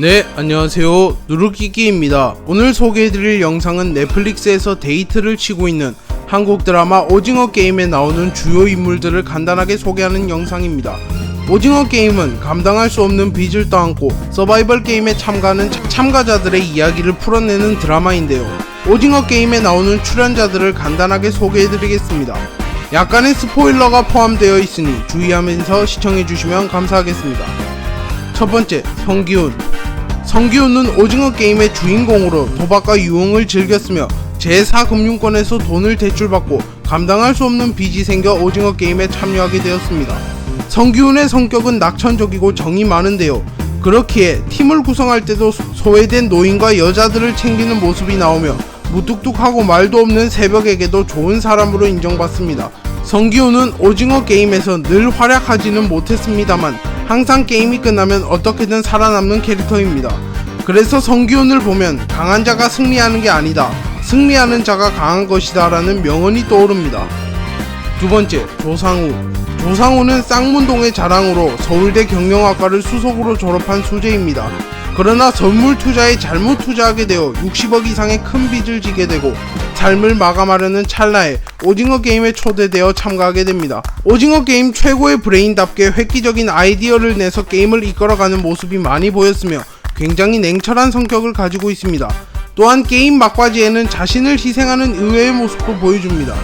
네, 안녕하세요. 누르끼끼입니다. 오늘 소개해드릴 영상은 넷플릭스에서 데이트를 치고 있는 한국 드라마 오징어 게임에 나오는 주요 인물들을 간단하게 소개하는 영상입니다. 오징어 게임은 감당할 수 없는 빚을 떠안고 서바이벌 게임에 참가하는 차- 참가자들의 이야기를 풀어내는 드라마인데요. 오징어 게임에 나오는 출연자들을 간단하게 소개해드리겠습니다. 약간의 스포일러가 포함되어 있으니 주의하면서 시청해주시면 감사하겠습니다. 첫 번째, 성기훈. 성기훈은 오징어 게임의 주인공으로 도박과 유흥을 즐겼으며 제4금융권에서 돈을 대출받고 감당할 수 없는 빚이 생겨 오징어 게임에 참여하게 되었습니다. 성기훈의 성격은 낙천적이고 정이 많은데요. 그렇기에 팀을 구성할 때도 소- 소외된 노인과 여자들을 챙기는 모습이 나오며 무뚝뚝하고 말도 없는 새벽에게도 좋은 사람으로 인정받습니다. 성기훈은 오징어 게임에서 늘 활약하지는 못했습니다만 항상 게임이 끝나면 어떻게든 살아남는 캐릭터입니다. 그래서 성기훈을 보면 강한 자가 승리하는 게 아니다. 승리하는 자가 강한 것이다 라는 명언이 떠오릅니다. 두 번째, 조상우. 조상우는 쌍문동의 자랑으로 서울대 경영학과를 수석으로 졸업한 수재입니다. 그러나 선물 투자에 잘못 투자하게 되어 60억 이상의 큰 빚을 지게 되고 삶을 마감하려는 찰나에 오징어 게임에 초대되어 참가하게 됩니다. 오징어 게임 최고의 브레인답게 획기적인 아이디어를 내서 게임을 이끌어가는 모습이 많이 보였으며 굉장히 냉철한 성격을 가지고 있습니다. 또한 게임 막바지에는 자신을 희생하는 의외의 모습도 보여줍니다.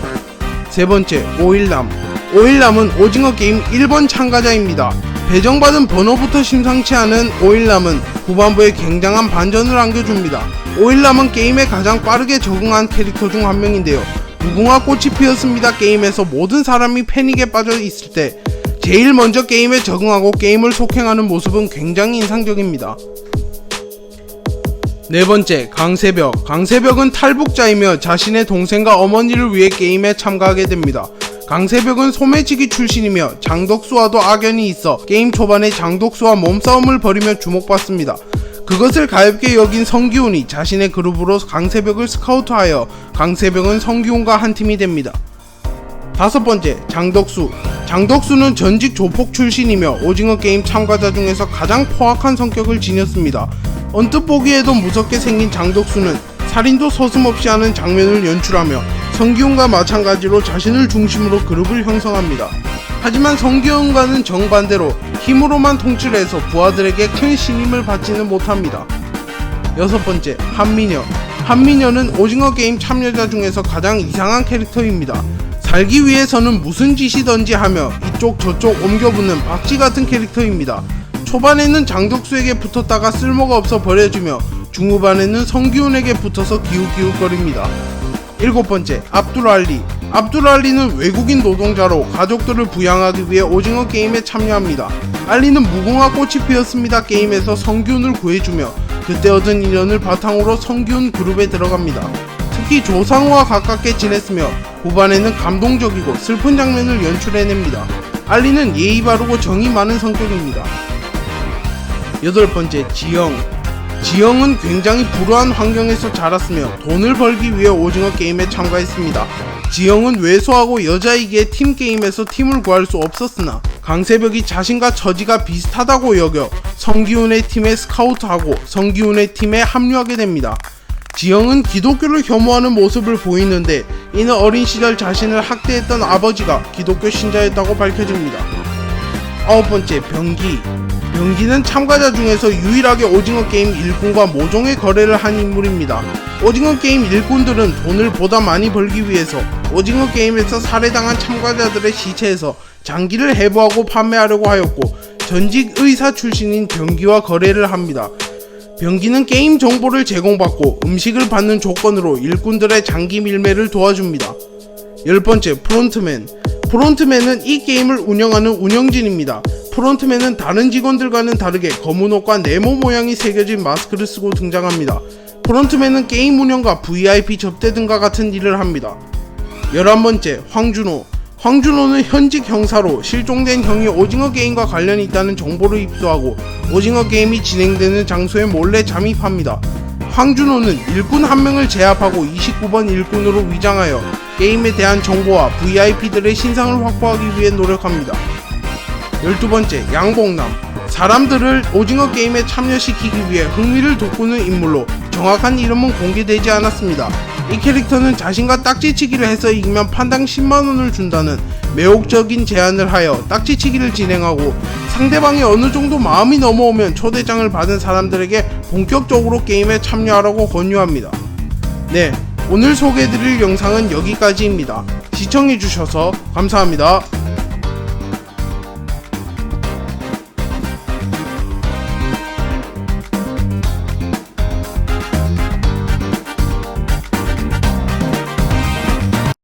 세 번째, 오일남. 오일남은 오징어 게임 1번 참가자입니다. 배정받은 번호부터 심상치 않은 오일남은 후반부에 굉장한 반전을 안겨줍니다. 오일남은 게임에 가장 빠르게 적응한 캐릭터 중 한 명인데요. 무궁화 꽃이 피었습니다 게임에서 모든 사람이 패닉에 빠져 있을 때 제일 먼저 게임에 적응하고 게임을 속행하는 모습은 굉장히 인상적입니다. 네 번째, 강세벽. 강세벽은 탈북자이며 자신의 동생과 어머니를 위해 게임에 참가하게 됩니다. 강세벽은 소매치기 출신이며 장덕수와도 악연이 있어 게임 초반에 장덕수와 몸싸움을 벌이며 주목받습니다. 그것을 가볍게 여긴 성기훈이 자신의 그룹으로 강세벽을 스카우트하여 강세벽은 성기훈과 한 팀이 됩니다. 다섯 번째, 장덕수. 장덕수는 전직 조폭 출신이며 오징어 게임 참가자 중에서 가장 포악한 성격을 지녔습니다. 언뜻 보기에도 무섭게 생긴 장덕수는 살인도 서슴없이 하는 장면을 연출하며 성기훈과 마찬가지로 자신을 중심으로 그룹을 형성합니다. 하지만 성기훈과는 정반대로 힘으로만 통치해서 부하들에게 큰 신임을 받지는 못합니다. 여섯 번째, 한미녀. 한미녀는 오징어 게임 참여자 중에서 가장 이상한 캐릭터입니다. 살기 위해서는 무슨 짓이든지 하며 이쪽 저쪽 옮겨붙는 박쥐 같은 캐릭터입니다. 초반에는 장덕수에게 붙었다가 쓸모가 없어 버려주며 중후반에는 성기훈에게 붙어서 기웃기웃거립니다. 일곱 번째, 압두랄리. 압두랄리는 외국인 노동자로 가족들을 부양하기 위해 오징어 게임에 참여합니다. 알리는 무궁화 꽃이 피었습니다 게임에서 성기훈을 구해주며 그때 얻은 인연을 바탕으로 성기훈 그룹에 들어갑니다. 특히 조상우와 가깝게 지냈으며 후반에는 감동적이고 슬픈 장면을 연출해냅니다. 알리는 예의 바르고 정이 많은 성격입니다. 여덟 번째, 지영. 지영은 굉장히 불우한 환경에서 자랐으며 돈을 벌기 위해 오징어 게임에 참가했습니다. 지영은 왜소하고 여자이기에 팀 게임에서 팀을 구할 수 없었으나 강세벽이 자신과 처지가 비슷하다고 여겨 성기훈의 팀에 스카우트하고 성기훈의 팀에 합류하게 됩니다. 지영은 기독교를 혐오하는 모습을 보이는데 이는 어린 시절 자신을 학대했던 아버지가 기독교 신자였다고 밝혀집니다. 아홉 번째 병기 병기는 참가자 중에서 유일하게 오징어 게임 일꾼과 모종의 거래를 한 인물입니다. 오징어 게임 일꾼들은 돈을 보다 많이 벌기 위해서 오징어 게임에서 살해당한 참가자들의 시체에서 장기를 해부하고 판매하려고 하였고 전직 의사 출신인 병기와 거래를 합니다. 병기는 게임 정보를 제공받고 음식을 받는 조건으로 일꾼들의 장기 밀매를 도와줍니다. 열 번째 프론트맨. 프론트맨은 이 게임을 운영하는 운영진입니다. 프론트맨은 다른 직원들과는 다르게 검은 옷과 네모 모양이 새겨진 마스크를 쓰고 등장합니다. 프론트맨은 게임 운영과 VIP 접대 등과 같은 일을 합니다. 11번째 황준호 황준호는 현직 형사로 실종된 형이 오징어 게임과 관련이 있다는 정보를 입수하고 오징어 게임이 진행되는 장소에 몰래 잠입합니다. 황준호는 일꾼 한 명을 제압하고 29번 일꾼으로 위장하여 게임에 대한 정보와 VIP들의 신상을 확보하기 위해 노력합니다. 12번째 양봉남 사람들을 오징어 게임에 참여시키기 위해 흥미를 돋구는 인물로 정확한 이름은 공개되지 않았습니다. 이 캐릭터는 자신과 딱지치기를 해서 이기면 판당 10만원을 준다는 매혹적인 제안을 하여 딱지치기를 진행하고 상대방이 어느 정도 마음이 넘어오면 초대장을 받은 사람들에게 본격적으로 게임에 참여하라고 권유합니다. 네, 오늘 소개해드릴 영상은 여기까지입니다. 시청해주셔서 감사합니다.